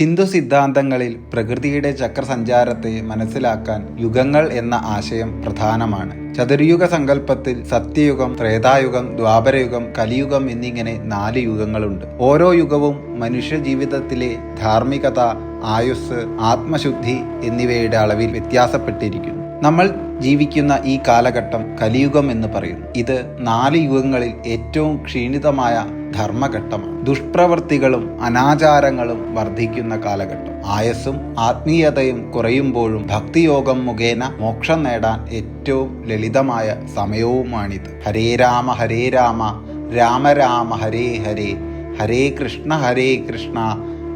ഹിന്ദു സിദ്ധാന്തങ്ങളിൽ പ്രകൃതിയുടെ ചക്രസഞ്ചാരത്തെ മനസ്സിലാക്കാൻ യുഗങ്ങൾ എന്ന ആശയം പ്രധാനമാണ്. ചതുർയുഗ സങ്കല്പത്തിൽ സത്യയുഗം ത്രേതായുഗം ദ്വാപരയുഗം കലിയുഗം എന്നിങ്ങനെ നാല് യുഗങ്ങളുണ്ട്. ഓരോ യുഗവും മനുഷ്യ ജീവിതത്തിലെ ധാർമ്മികത ആയുസ് ആത്മശുദ്ധി എന്നിവയുടെ അളവിൽ വ്യത്യാസപ്പെട്ടിരിക്കുന്നു. നമ്മൾ ജീവിക്കുന്ന ഈ കാലഘട്ടം കലിയുഗം എന്ന് പറയുന്നു. ഇത് നാല് യുഗങ്ങളിൽ ഏറ്റവും ക്ഷീണിതമായ ധർമ്മഘട്ടമാണ്. ദുഷ്പ്രവൃത്തികളും അനാചാരങ്ങളും വർദ്ധിക്കുന്ന കാലഘട്ടം. ആയസ്സും ആത്മീയതയും കുറയുമ്പോഴും ഭക്തിയോഗം മുഖേന മോക്ഷം നേടാൻ ഏറ്റവും ലളിതമായ സമയവുമാണിത്. ഹരേ രാമ ഹരേ രാമ രാമ രാമ ഹരേ ഹരേ ഹരേ കൃഷ്ണ ഹരേ കൃഷ്ണ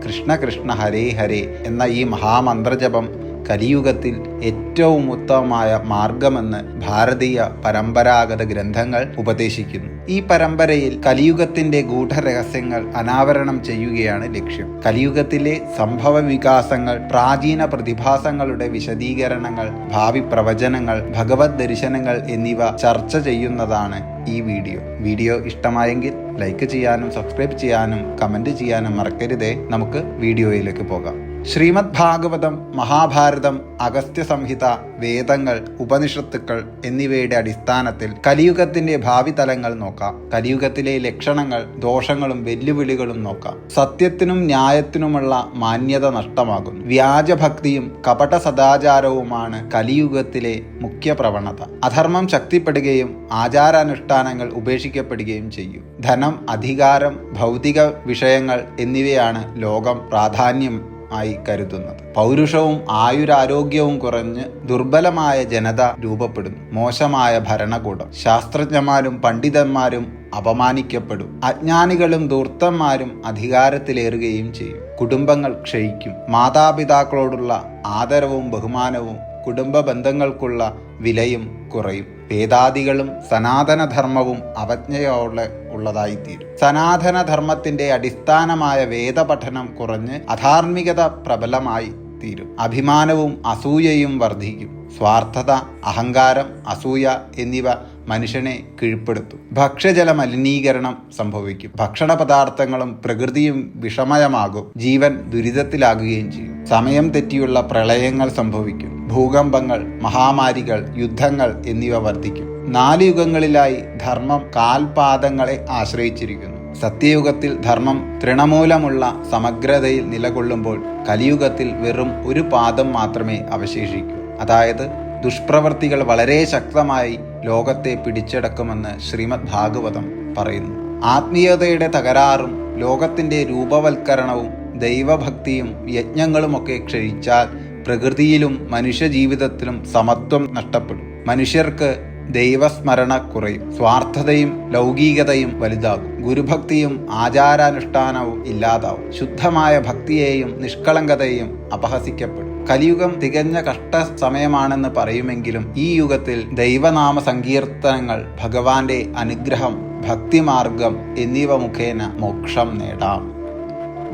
കൃഷ്ണ കൃഷ്ണ ഹരേ ഹരേ എന്ന ഈ മഹാമന്ത്രജപം കലിയുഗത്തിൽ ഏറ്റവും ഉത്തമമായ മാർഗമെന്ന് ഭാരതീയ പരമ്പരാഗത ഗ്രന്ഥങ്ങൾ ഉപദേശിക്കുന്നു. ഈ പരമ്പരയിൽ കലിയുഗത്തിന്റെ ഗൂഢരഹസ്യങ്ങൾ അനാവരണം ചെയ്യുകയാണ് ലക്ഷ്യം. കലിയുഗത്തിലെ സംഭവ വികാസങ്ങൾ പ്രാചീന പ്രതിഭാസങ്ങളുടെ വിശദീകരണങ്ങൾ ഭാവി പ്രവചനങ്ങൾ ഭഗവത് ദർശനങ്ങൾ എന്നിവ ചർച്ച ചെയ്യുന്നതാണ് ഈ വീഡിയോ. വീഡിയോ ഇഷ്ടമായെങ്കിൽ ലൈക്ക് ചെയ്യാനും സബ്സ്ക്രൈബ് ചെയ്യാനും കമന്റ് ചെയ്യാനും മറക്കരുതേ. നമുക്ക് വീഡിയോയിലേക്ക് പോകാം. ശ്രീമദ് ഭാഗവതം മഹാഭാരതം അഗസ്ത്യ സംഹിത വേദങ്ങൾ ഉപനിഷത്തുക്കൾ എന്നിവയുടെ അടിസ്ഥാനത്തിൽ കലിയുഗത്തിന്റെ ഭാവി തലങ്ങൾ നോക്കാം. കലിയുഗത്തിലെ ലക്ഷണങ്ങൾ ദോഷങ്ങളും വെല്ലുവിളികളും നോക്കാം. സത്യത്തിനും ന്യായത്തിനുമുള്ള മാന്യത നഷ്ടമാകുന്നു. വ്യാജഭക്തിയും കപട സദാചാരവുമാണ് കലിയുഗത്തിലെ മുഖ്യ പ്രവണത അധർമ്മം ശക്തിപ്പെടുകയും ആചാരാനുഷ്ഠാനങ്ങൾ ഉപേക്ഷിക്കപ്പെടുകയും ചെയ്യും. ധനം അധികാരം ഭൗതിക വിഷയങ്ങൾ എന്നിവയാണ് ലോകം പ്രാധാന്യം ആയി കരുതുന്നത്. പൗരുഷവും ആയുരാരോഗ്യവും കുറഞ്ഞ് ദുർബലമായ ജനത രൂപപ്പെടുന്നു. മോശമായ ഭരണകൂടം. ശാസ്ത്രജ്ഞന്മാരും പണ്ഡിതന്മാരും അപമാനിക്കപ്പെടും. അജ്ഞാനികളും ദൂർത്തന്മാരും അധികാരത്തിലേറുകയും ചെയ്യും. കുടുംബങ്ങൾ ക്ഷയിക്കും. മാതാപിതാക്കളോടുള്ള ആദരവും ബഹുമാനവും കുടുംബ ബന്ധങ്ങൾക്കുള്ള വിലയും കുറയും. വേദാദികളും സനാതനധർമ്മവും അവജ്ഞയോടെ ഉള്ളതായിത്തീരും. സനാതനധർമ്മത്തിന്റെ അടിസ്ഥാനമായ വേദപഠനം കുറഞ്ഞ് അധാർമികത പ്രബലമായി തീരും. അഭിമാനവും അസൂയയും വർദ്ധിക്കും സ്വാർത്ഥത അഹങ്കാരം അസൂയ എന്നിവ മനുഷ്യനെ കീഴ്പ്പെടുത്തും. ഭക്ഷ്യജല മലിനീകരണം സംഭവിക്കും. ഭക്ഷണ പദാർത്ഥങ്ങളും പ്രകൃതിയും വിഷമയമാകും. ജീവൻ ദുരിതത്തിലാകുകയും ചെയ്യും. സമയം തെറ്റിയുള്ള പ്രളയങ്ങൾ സംഭവിക്കും. ഭൂകമ്പങ്ങൾ മഹാമാരികൾ യുദ്ധങ്ങൾ എന്നിവ വർദ്ധിക്കും. നാല് യുഗങ്ങളിലായി ധർമ്മം കാൽപാദങ്ങളെ ആശ്രയിച്ചിരിക്കുന്നു. സത്യയുഗത്തിൽ ധർമ്മം തൃണമൂലമുള്ള സമഗ്രതയിൽ നിലകൊള്ളുമ്പോൾ കലിയുഗത്തിൽ വെറും ഒരു പാദം മാത്രമേ അവശേഷിക്കൂ. അതായത് ദുഷ്പ്രവൃത്തികൾ വളരെ ശക്തമായി ലോകത്തെ പിടിച്ചെടുക്കുമെന്ന് ശ്രീമദ് ഭാഗവതം പറയുന്നു. ആത്മീയതയുടെ തകരാറും ലോകത്തിന്റെ രൂപവൽക്കരണവും ദൈവഭക്തിയും യജ്ഞങ്ങളുമൊക്കെ ക്ഷയിച്ചാൽ പ്രകൃതിയിലും മനുഷ്യജീവിതത്തിലും സമത്വം നഷ്ടപ്പെടും. മനുഷ്യർക്ക് ദൈവസ്മരണ കുറയും. സ്വാർത്ഥതയും ലൗകികതയും വലുതാകും. ഗുരുഭക്തിയും ആചാരാനുഷ്ഠാനവും ഇല്ലാതാവും. ശുദ്ധമായ ഭക്തിയെയും നിഷ്കളങ്കതയെയും അപഹസിക്കപ്പെടും. കലിയുഗം തികഞ്ഞ കഷ്ട സമയമാണെന്ന് പറയുമെങ്കിലും ഈ യുഗത്തിൽ ദൈവനാമ സങ്കീർത്തനങ്ങൾ ഭഗവാന്റെ അനുഗ്രഹം ഭക്തിമാർഗം എന്നിവ മുഖേന മോക്ഷം നേടാം.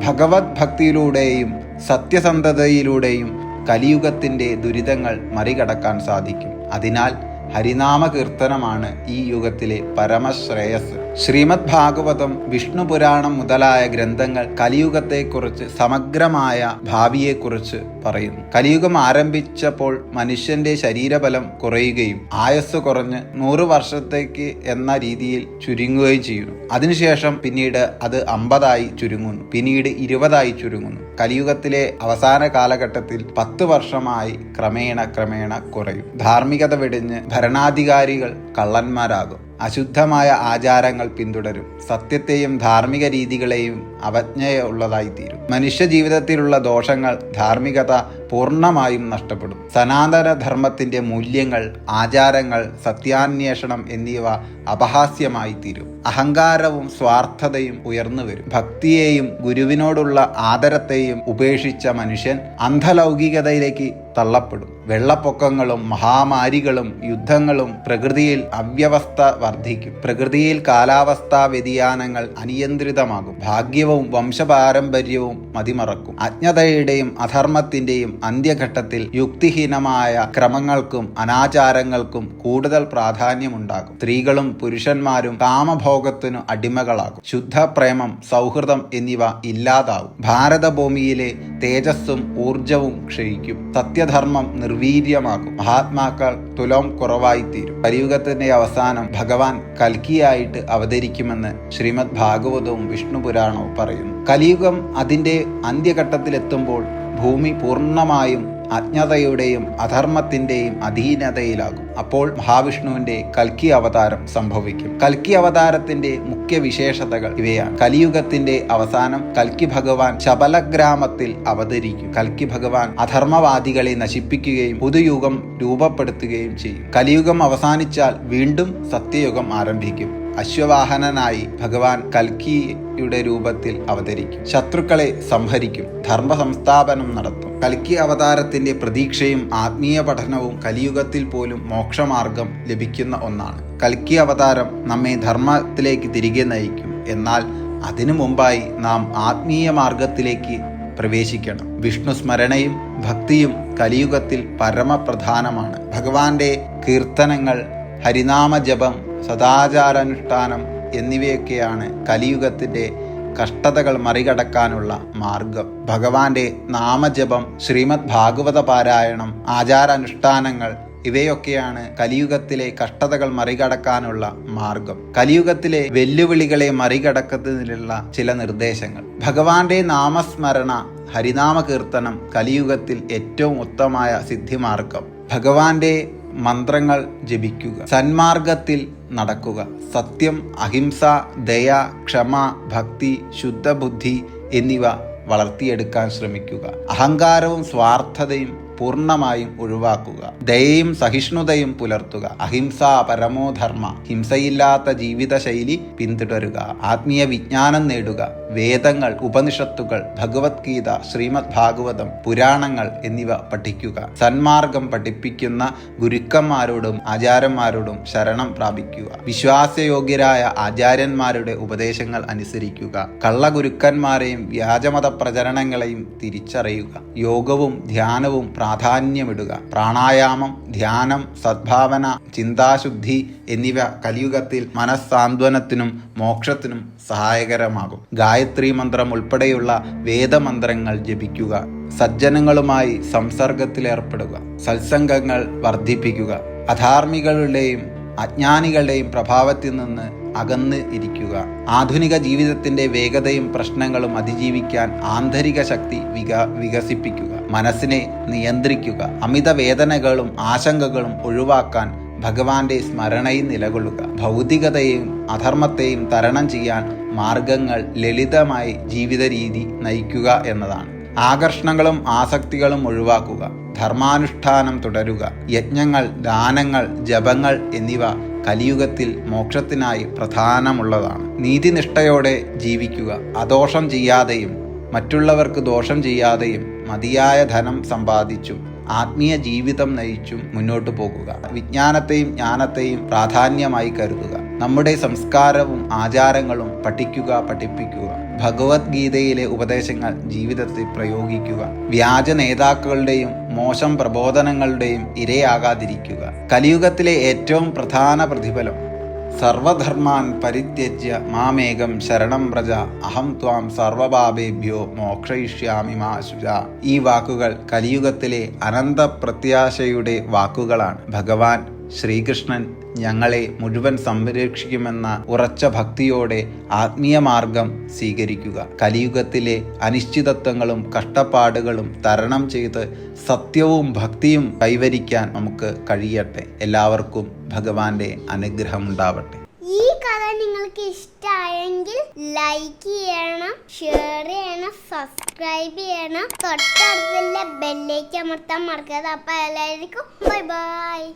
ഭഗവത് ഭക്തിയിലൂടെയും സത്യസന്ധതയിലൂടെയും കലിയുഗത്തിന്റെ ദുരിതങ്ങൾ മറികടക്കാൻ സാധിക്കും. അതിനാൽ ഹരിനാമ കീർത്തനമാണ് ഈ യുഗത്തിലെ പരമശ്രേയസ്. ശ്രീമദ് ഭാഗവതം വിഷ്ണുപുരാണം മുതലായ ഗ്രന്ഥങ്ങൾ കലിയുഗത്തെക്കുറിച്ച് സമഗ്രമായ ഭാവിയെക്കുറിച്ച് പറയുന്നു. കലിയുഗം ആരംഭിച്ചപ്പോൾ മനുഷ്യന്റെ ശരീരബലം കുറയുകയും ആയസ് കുറഞ്ഞ് നൂറ് വർഷത്തേക്ക് എന്ന രീതിയിൽ ചുരുങ്ങുകയും ചെയ്യുന്നു. അതിനുശേഷം പിന്നീട് അത് അമ്പതായി ചുരുങ്ങുന്നു. പിന്നീട് ഇരുപതായി ചുരുങ്ങുന്നു. കലിയുഗത്തിലെ അവസാന കാലഘട്ടത്തിൽ പത്ത് വർഷമായി ക്രമേണ ക്രമേണ കുറയും. ധാർമ്മികത വെടിഞ്ഞ് ഭരണാധികാരികൾ കള്ളന്മാരാകും. അശുദ്ധമായ ആചാരങ്ങൾ പിന്തുടരും. സത്യത്തെയും ധാർമ്മിക രീതികളെയും അവജ്ഞയുള്ളതായിത്തീരും. മനുഷ്യ ജീവിതത്തിലുള്ള ദോഷങ്ങൾ ധാർമ്മികത പൂർണമായും നഷ്ടപ്പെടും. സനാതന ധർമ്മത്തിന്റെ മൂല്യങ്ങൾ ആചാരങ്ങൾ സത്യാന്വേഷണം എന്നിവ അപഹാസ്യമായി തീരും. അഹങ്കാരവും സ്വാർത്ഥതയും ഉയർന്നു വരും. ഭക്തിയെയും ഗുരുവിനോടുള്ള ആദരത്തെയും ഉപേക്ഷിച്ച മനുഷ്യൻ അന്ധലൗകികതയിലേക്ക് തള്ളപ്പെടും. വെള്ളപ്പൊക്കങ്ങളും മഹാമാരികളും യുദ്ധങ്ങളും പ്രകൃതിയിൽ അവ്യവസ്ഥ വർദ്ധിക്കും. പ്രകൃതിയിൽ കാലാവസ്ഥാ വ്യതിയാനങ്ങൾ അനിയന്ത്രിതമാകും. ഭാഗ്യവും വംശപാരമ്പര്യവും മതിമറക്കും. അജ്ഞതയുടെയും അധർമ്മത്തിന്റെയും അന്ത്യഘട്ടത്തിൽ യുക്തിഹീനമായ ക്രമങ്ങൾക്കും അനാചാരങ്ങൾക്കും കൂടുതൽ പ്രാധാന്യമുണ്ടാകും. സ്ത്രീകളും പുരുഷന്മാരും കാമഭോഗത്തിനു അടിമകളാകും. ശുദ്ധ പ്രേമം സൗഹൃദം എന്നിവ ഇല്ലാതാവും. ഭാരതഭൂമിയിലെ തേജസ്സും ഊർജവും ക്ഷയിക്കും. സത്യധർമ്മം നിർവീര്യമാകും. മഹാത്മാക്കൾ തുലോം കുറവായിത്തീരും. കലിയുഗത്തിന്റെ അവസാനം ഭഗവാൻ കൽക്കിയായിട്ട് അവതരിക്കുമെന്ന് ശ്രീമദ് ഭാഗവതവും വിഷ്ണു പുരാണവും പറയുന്നു. കലിയുഗം അതിന്റെ അന്ത്യഘട്ടത്തിലെത്തുമ്പോൾ ഭൂമി പൂർണമായും അജ്ഞതയുടെയും അധർമ്മത്തിന്റെയും അധീനതയിലാകും. അപ്പോൾ മഹാവിഷ്ണുവിന്റെ കൽക്കി അവതാരം സംഭവിക്കും. കൽക്കി അവതാരത്തിന്റെ മുഖ്യ വിശേഷതകൾ ഇവയാണ്. കലിയുഗത്തിന്റെ അവസാനം കൽക്കി ഭഗവാൻ ശബലഗ്രാമത്തിൽ അവതരിക്കും. കൽക്കി ഭഗവാൻ അധർമ്മവാദികളെ നശിപ്പിക്കുകയും പുതുയുഗം രൂപപ്പെടുത്തുകയും ചെയ്യും. കലിയുഗം അവസാനിച്ചാൽ വീണ്ടും സത്യയുഗം ആരംഭിക്കും. അശ്വവാഹനനായി ഭഗവാൻ കൽക്കിയുടെ രൂപത്തിൽ അവതരിക്കും. ശത്രുക്കളെ സംഹരിക്കും ധർമ്മ സംസ്ഥാപനം നടത്തും. കൽക്കി അവതാരത്തിന്റെ പ്രതീക്ഷയും ആത്മീയ പഠനവും കലിയുഗത്തിൽ പോലും മോക്ഷമാർഗം ലഭിക്കുന്ന ഒന്നാണ്. കൽക്കി അവതാരം നമ്മെ ധർമ്മത്തിലേക്ക് തിരികെ നയിക്കും. എന്നാൽ അതിനു മുമ്പായി നാം ആത്മീയ മാർഗത്തിലേക്ക് പ്രവേശിക്കണം. വിഷ്ണു സ്മരണയും ഭക്തിയും കലിയുഗത്തിൽ പരമപ്രധാനമാണ്. ഭഗവാന്റെ കീർത്തനങ്ങൾ ഹരിനാമ ജപം സദാചാരാനുഷ്ഠാനം എന്നിവയൊക്കെയാണ് കലിയുഗത്തിന്റെ കഷ്ടതകൾ മറികടക്കാനുള്ള മാർഗം. ഭഗവാന്റെ നാമജപം ശ്രീമദ് ഭാഗവത പാരായണം ആചാരാനുഷ്ഠാനങ്ങൾ ഇവയൊക്കെയാണ് കലിയുഗത്തിലെ കഷ്ടതകൾ മറികടക്കാനുള്ള മാർഗം. കലിയുഗത്തിലെ വെല്ലുവിളികളെ മറികടക്കുന്നതിനുള്ള ചില നിർദ്ദേശങ്ങൾ. ഭഗവാന്റെ നാമസ്മരണ ഹരിനാമ കീർത്തനം കലിയുഗത്തിൽ ഏറ്റവും ഉത്തമമായ സിദ്ധിമാർഗം. ഭഗവാന്റെ മന്ത്രങ്ങൾ ജപിക്കുക. സന്മാർഗത്തിൽ നടക്കുക. സത്യം അഹിംസ ദയ ക്ഷമ ഭക്തി ശുദ്ധബുദ്ധി എന്നിവ വളർത്തിയെടുക്കാൻ ശ്രമിക്കുക. അഹങ്കാരവും സ്വാർത്ഥതയും പൂർണമായും ഒഴിവാക്കുക. ദയയും സഹിഷ്ണുതയും പുലർത്തുക. അഹിംസ പരമോധർമ്മ. ഹിംസയില്ലാത്ത ജീവിതശൈലി പിന്തുടരുക. ആത്മീയ വിജ്ഞാനം നേടുക. വേദങ്ങൾ ഉപനിഷത്തുകൾ ഭഗവത്ഗീത ശ്രീമദ് ഭാഗവതം പുരാണങ്ങൾ എന്നിവ പഠിക്കുക. സന്മാർഗം പഠിപ്പിക്കുന്ന ഗുരുക്കന്മാരോടും ആചാര്യന്മാരോടും ശരണം പ്രാപിക്കുക. വിശ്വാസയോഗ്യരായ ആചാര്യന്മാരുടെ ഉപദേശങ്ങൾ അനുസരിക്കുക. കള്ളഗുരുക്കന്മാരെയും വ്യാജമത പ്രചരണങ്ങളെയും തിരിച്ചറിയുക. യോഗവും ധ്യാനവും പ്രാധാന്യമിടുക. പ്രാണായാമം ധ്യാനം സദ്ഭാവന ചിന്താശുദ്ധി എന്നിവ കലിയുഗത്തിൽ മനസ്സാന്ത്വനത്തിനും മോക്ഷത്തിനും സഹായകരമാകും. ഗായത്രി മന്ത്രം ഉൾപ്പെടെയുള്ള വേദമന്ത്രങ്ങൾ ജപിക്കുക. സജ്ജനങ്ങളുമായി സംസർഗത്തിലേർപ്പെടുക. സത്സംഗങ്ങൾ വർദ്ധിപ്പിക്കുക. അധാർമികളുടെയും അജ്ഞാനികളുടെയും പ്രഭാവത്തിൽ നിന്ന് അകന്ന് ഇരിക്കുക. ആധുനിക ജീവിതത്തിന്റെ വേഗതയും പ്രശ്നങ്ങളും അതിജീവിക്കാൻ ആന്തരിക ശക്തി വിക വികസിപ്പിക്കുക. മനസ്സിനെ നിയന്ത്രിക്കുക. അമിത വേദനകളും ആശങ്കകളും ഒഴിവാക്കാൻ ഭഗവാന്റെ സ്മരണയിൽ നിലകൊള്ളുക. ഭൗതികതയും അധർമ്മത്തെയും തരണം ചെയ്യാൻ മാർഗങ്ങൾ ലളിതമായി ജീവിത രീതി നയിക്കുക എന്നതാണ്. ആകർഷണങ്ങളും ആസക്തികളും ഒഴിവാക്കുക. ധർമാനുഷ്ഠാനം തുടരുക. യജ്ഞങ്ങൾ ദാനങ്ങൾ ജപങ്ങൾ എന്നിവ കലിയുഗത്തിൽ മോക്ഷത്തിനായി പ്രധാനമുള്ളതാണ്. നീതിനിഷ്ഠയോടെ ജീവിക്കുക. അദോഷം ചെയ്യാതെയും മറ്റുള്ളവർക്ക് ദോഷം ചെയ്യാതെയും മതിയായ ധനം സമ്പാദിച്ചും ആത്മീയ ജീവിതം നയിച്ചും മുന്നോട്ടു പോകുക. വിജ്ഞാനത്തെയും ജ്ഞാനത്തെയും പ്രാധാന്യമായി കരുതുക. നമ്മുടെ സംസ്കാരവും ആചാരങ്ങളും പഠിക്കുക പഠിപ്പിക്കുക. ഭഗവത്ഗീതയിലെ ഉപദേശങ്ങൾ ജീവിതത്തിൽ പ്രയോഗിക്കുക. വ്യാജ നേതാക്കളുടെയും മോശം പ്രബോധനങ്ങളുടെയും ഇരയാകാതിരിക്കുക. കലിയുഗത്തിലെ ഏറ്റവും പ്രധാന പ്രതിഫലം സർവധർമാൻ പരിത്യജ്യ മാമേകം ശരണം പ്രജ അഹം ത്വാം സർവപാപേഭ്യോ മോക്ഷയിഷ്യാമി മാ ഈ വാക്കുകൾ കലിയുഗത്തിലെ അനന്തപ്രത്യാശയുടെ വാക്കുകളാണ്. ഭഗവാൻ ശ്രീകൃഷ്ണൻ ഞങ്ങളെ മുഴുവൻ സംരക്ഷിക്കുമെന്ന ഉറച്ച ഭക്തിയോടെ ആത്മീയ മാർഗം സ്വീകരിക്കുക. കലിയുഗത്തിലെ അനിശ്ചിതത്വങ്ങളും കഷ്ടപ്പാടുകളും തരണം ചെയ്ത് സത്യവും ഭക്തിയും കൈവരിക്കാൻ നമുക്ക് കഴിയട്ടെ. എല്ലാവർക്കും ഭഗവാന്റെ അനുഗ്രഹം ഉണ്ടാവട്ടെ. ഈ കഥ നിങ്ങൾക്ക് ഇഷ്ടമായെങ്കിൽ ലൈക്ക് ചെയ്യണം ഷെയർ ചെയ്യണം സബ്സ്ക്രൈബ് ചെയ്യണം. തൊട്ടടുത്തുള്ള ബെല്ലേക്ക് അമർത്താൻ മറക്കരുത്. അപ്പം എല്ലാവർക്കും ബൈ ബൈ